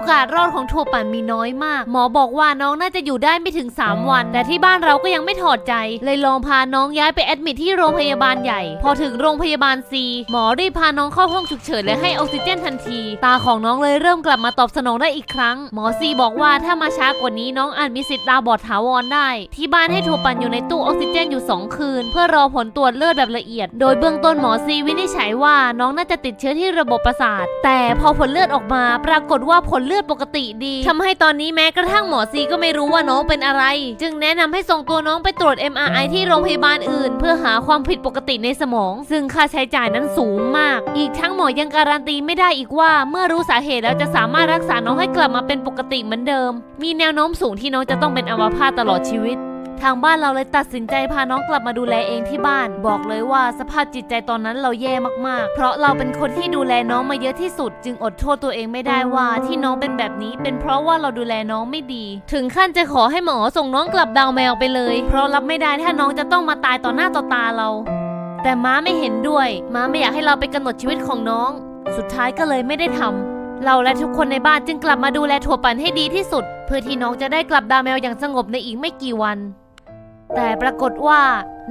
อกาสรอดของถั่วปั่นมีน้อยมาก หมอบอกว่าน้องน่าจะอยู่ได้ไม่ถึง 3 วัน แต่ที่บ้านเราก็ยังไม่ถอดใจ เลยลองพาน้องย้ายไปแอดมิทที่โรงพยาบาลใหญ่ พอถึงโรงพยาบาลซีหมอรีบพาน้องเข้าห้องฉุกเฉินและให้ออกซิเจนทันที ตาของน้องเลยเริ่มกลับมาตอบสนองได้อีกครั้ง หมอซีบอกว่าถ้ามาช้ากว่านี้น้องอาจมีสิทธิ์ตาบอดถาวรได้ ที่บ้านให้ถั่วปั่นอยู่ในตู้ออกซิเจนอยู่ 2 คืน เพื่อรอผลตรวจเลือดแบบละเอียด โดยเบื้องต้นหมอซีวินิจฉัยว่าน้องน่าจะติดเชื้อที่ระบบประสาท แต่พอผลเลือดออกมา ปรากฏว่าผลเลือดปกติดีทำให้ตอนนี้แม้กระทั่งหมอซีก็ไม่รู้ว่าน้องเป็นอะไร จึงแนะนำให้ส่งตัวน้องไปตรวจ MRI ที่โรงพยาบาลอื่น เพื่อหาความผิดปกติในสมอง ซึ่งค่าใช้จ่ายนั้นสูงมาก อีกทั้งหมอยังการันตีไม่ได้อีกว่า เมื่อรู้สาเหตุแล้วจะสามารถรักษาน้องให้กลับมาเป็นปกติเหมือนเดิม มีแนวโน้มสูงที่น้องจะต้องเป็นอัมพาตตลอดชีวิต ทางบ้านเราเลยตัดสินใจพาน้องกลับมาดูแลเองที่บ้าน บอกเลยว่าสภาพจิตใจตอนนั้นเราแย่มากๆ เพราะเราเป็นคนที่ดูแลน้องมาเยอะที่สุด จึงอดโทษตัวเองไม่ได้ว่าที่น้องเป็นแบบนี้ เป็นเพราะว่าเราดูแลน้องไม่ดี ถึงขั้นจะขอให้หมอส่งน้องกลับดาวแมวไปเลย เพราะรับไม่ได้ถ้าน้องจะต้องมาตายต่อหน้าต่อตาเรา แต่ม้าไม่เห็นด้วย ม้าไม่อยากให้เราไปกำหนดชีวิตของน้อง สุดท้ายก็เลยไม่ได้ทำเราและทุกคนในบ้านจึงกลับมาดูแลถั่วปั่นให้ดีที่สุด เพื่อที่น้องจะได้กลับดาวแมวอย่างสงบในอีกไม่กี่วัน แต่ปรากฏว่า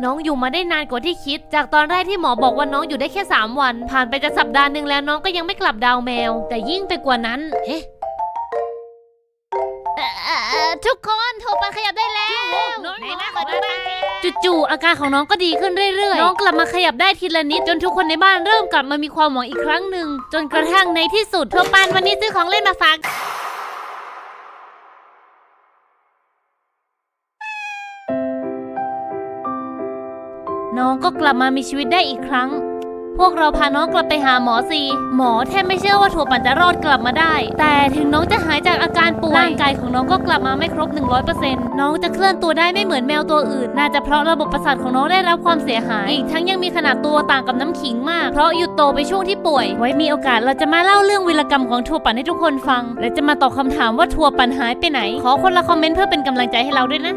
น้องอยู่มาได้นานกว่าที่คิด จากตอนแรกที่หมอบอกว่าน้องอยู่ได้แค่ 3 วัน ผ่านไปจะสัปดาห์หนึ่งแล้วน้องก็ยังไม่กลับดาวแมว แต่ยิ่งไปกว่านั้นเอ๊ะเอ่อเอ่อเอ่อทุกคนโทรปันขยับได้แล้วไหนมาขอดูบ้างสิจู่ๆอาการของน้องก็ดีขึ้นเรื่อยๆ น้องกลับมาขยับได้ทีละนิด จนทุกคนในบ้านเริ่มกลับมามีความหวังอีกครั้งหนึ่งจนกระทั่งในที่สุดโทรปันวันนี้ซื้อของเล่นมาฝาก น้องก็กลับมามีชีวิตได้อีกครั้ง พวกเราพาน้องกลับไปหาหมอซีหมอแทบไม่เชื่อว่าถั่วปั่นจะรอดกลับมาได้ แต่ถึงน้องจะหายจากอาการป่วยร่างกายของน้องก็กลับมาไม่ครบ 100%น้องจะเคลื่อนตัวได้ไม่เหมือนแมวตัวอื่น น่าจะเพราะระบบประสาทของน้องได้รับความเสียหาย อีกทั้งยังมีขนาดตัวต่างกับน้ำขิงมาก เพราะหยุดโตไปช่วงที่ป่วย ไว้มีโอกาสเราจะมาเล่าเรื่องวีรกรรมของถั่วปั่นให้ทุกคนฟัง และจะมาตอบคำถามว่าถั่วปั่นหายไปไหน ขอคนละคอมเมนต์เพื่อเป็นกำลังใจให้เราด้วยนะ